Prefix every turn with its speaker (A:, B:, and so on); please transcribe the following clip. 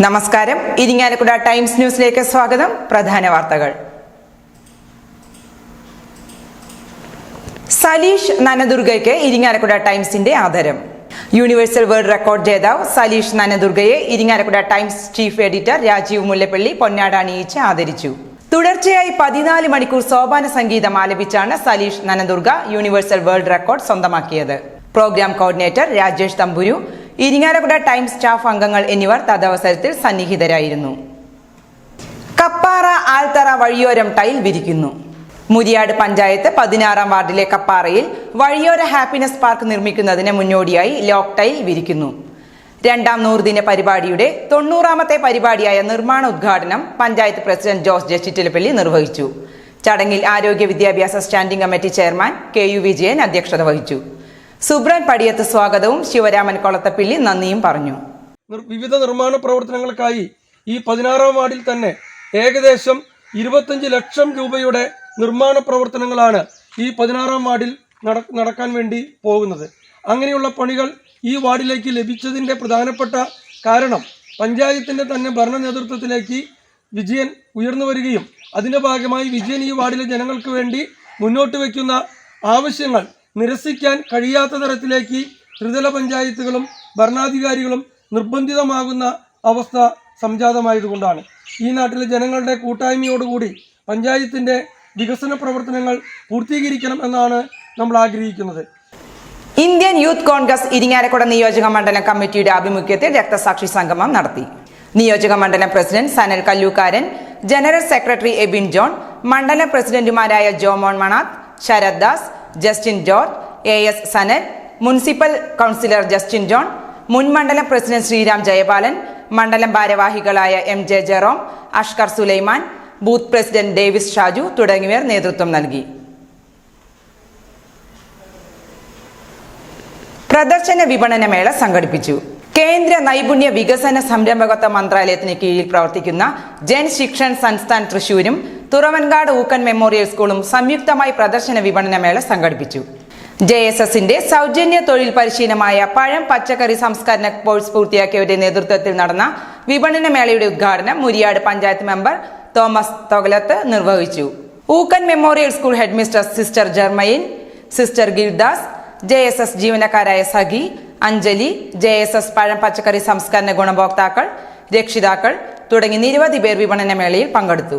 A: നമസ്കാരം. ഇരിങ്ങാലക്കുട ടൈംസ് ന്യൂസിലേക്ക് സ്വാഗതം. പ്രധാന വാർത്തകൾ. സലീഷ് നനദുർഗയ്ക്ക് ഇരിങ്ങാലക്കുട ടൈംസിന്റെ ആദരം. യൂണിവേഴ്സൽ വേൾഡ് റെക്കോർഡ് ജേതാവ് Saleesh നനദുർഗയെ Irinjalakuda Times chief editor Rajeev Mullappally പൊന്നാട അണിയിച്ച് ആദരിച്ചു. തുടർച്ചയായി പതിനാല് മണിക്കൂർ സോപാന സംഗീതം ആലപിച്ചാണ് Saleesh Nanadurga universal world record സ്വന്തമാക്കിയത്. Program coordinator Rajesh Thamburu Irinjalakuda Times staff അംഗങ്ങൾ എന്നിവർ തദവസരത്തിൽ സന്നിഹിതരായിരുന്നു. കപ്പാറ ആൽത്തറ വഴിയോരം ടൈൽ വിരിക്കുന്നു. മുരിയാട് പഞ്ചായത്ത് പതിനാറാം വാർഡിലെ കപ്പാറയിൽ വഴിയോര ഹാപ്പിനെസ് പാർക്ക് നിർമ്മിക്കുന്നതിന് മുന്നോടിയായി ലോക്ക് ടൈൽ വിരിക്കുന്നു. രണ്ടാം നൂറുദിന പരിപാടിയുടെ തൊണ്ണൂറാമത്തെ പരിപാടിയായ നിർമ്മാണ ഉദ്ഘാടനം പഞ്ചായത്ത് പ്രസിഡന്റ് ജോസ് ജസ്റ്റിറ്റിലപ്പള്ളി നിർവഹിച്ചു. ചടങ്ങിൽ ആരോഗ്യ വിദ്യാഭ്യാസ standing committee chairman K U Vijayan അധ്യക്ഷത വഹിച്ചു. സുബ്രൻ പടിയത്ത് സ്വാഗതവും ശിവരാമൻ കൊളത്തപ്പിള്ളി നന്ദിയും പറഞ്ഞു.
B: വിവിധ നിർമ്മാണ പ്രവർത്തനങ്ങൾക്കായി ഈ പതിനാറാം വാർഡിൽ തന്നെ ഏകദേശം ഇരുപത്തഞ്ച് ലക്ഷം രൂപയുടെ നിർമ്മാണ പ്രവർത്തനങ്ങളാണ് ഈ പതിനാറാം വാർഡിൽ നടക്കാൻ വേണ്ടി പോകുന്നത്. അങ്ങനെയുള്ള പണികൾ ഈ വാർഡിലേക്ക് ലഭിച്ചതിന്റെ പ്രധാനപ്പെട്ട കാരണം പഞ്ചായത്തിന്റെ തന്നെ ഭരണ നേതൃത്വത്തിലേക്ക് വിജയൻ ഉയർന്നു വരികയും അതിന്റെ ഭാഗമായി വിജയൻ ഈ വാർഡിലെ ജനങ്ങൾക്ക് വേണ്ടി മുന്നോട്ട് വയ്ക്കുന്ന ആവശ്യങ്ങൾ നിരസിക്കാൻ കഴിയാത്ത തരത്തിലേക്ക് ത്രിതല പഞ്ചായത്തുകളും ഭരണാധികാരികളും നിർബന്ധിതമാകുന്ന അവസ്ഥ സംജാതമായതുകൊണ്ടാണ്. ഈ നാട്ടിലെ ജനങ്ങളുടെ കൂട്ടായ്മയോടുകൂടി പഞ്ചായത്തിന്റെ വികസന പ്രവർത്തനങ്ങൾ പൂർത്തീകരിക്കണം എന്നാണ് നമ്മൾ ആഗ്രഹിക്കുന്നത്.
A: ഇന്ത്യൻ യൂത്ത് കോൺഗ്രസ് ഇരിങ്ങാലക്കുട നിയോജക മണ്ഡലം കമ്മിറ്റിയുടെ ആഭിമുഖ്യത്തിൽ രക്തസാക്ഷി സംഗമം നടത്തി. നിയോജക മണ്ഡലം president Sanal Kallookkaran general secretary Ebin John മണ്ഡലം പ്രസിഡന്റുമാരായ Jomon Manath Sarath Das Justin George A S Sanal municipal councillor Justin John മുൻ മണ്ഡലം പ്രസിഡന്റ് ശ്രീരാം ജയപാലൻ മണ്ഡലം ഭാരവാഹികളായ M J Jerome Ashkar Sulaiman booth president Davis Shaju തുടങ്ങിയവർ നേതൃത്വം നൽകി. പ്രദർശന വിപണനമേള സംഘടിപ്പിച്ചു. കേന്ദ്ര നൈപുണ്യ വികസന സംരംഭകത്വ മന്ത്രാലയത്തിന് കീഴിൽ പ്രവർത്തിക്കുന്ന ജൻ ശിക്ഷൺ സംസ്ഥാൻ തൃശൂരും തുറവൻകാട് ഊക്കൻ മെമ്മോറിയൽ സ്കൂളും സംയുക്തമായി പ്രദർശന വിപണന മേള സംഘടിപ്പിച്ചു. ജെ എസ് എസിന്റെ സൗജന്യ തൊഴിൽ പരിശീലനമായ പഴം പച്ചക്കറി സംസ്കരണ കോഴ്സ് പൂർത്തിയാക്കിയവരുടെ നേതൃത്വത്തിൽ നടന്ന വിപണന മേളയുടെ ഉദ്ഘാടനം മുരിയാട് പഞ്ചായത്ത് മെമ്പർ തോമസ് തൊഗലത്ത് നിർവഹിച്ചു. Ookkan memorial school head mister sister Germaine sister Gildas J S S ജീവനക്കാരായ Sakhi Anjali J S S പഴം പച്ചക്കറി സംസ്കരണ ഗുണഭോക്താക്കൾ രക്ഷിതാക്കൾ തുടങ്ങി നിരവധി പേർ വിപണന മേളയിൽ പങ്കെടുത്തു.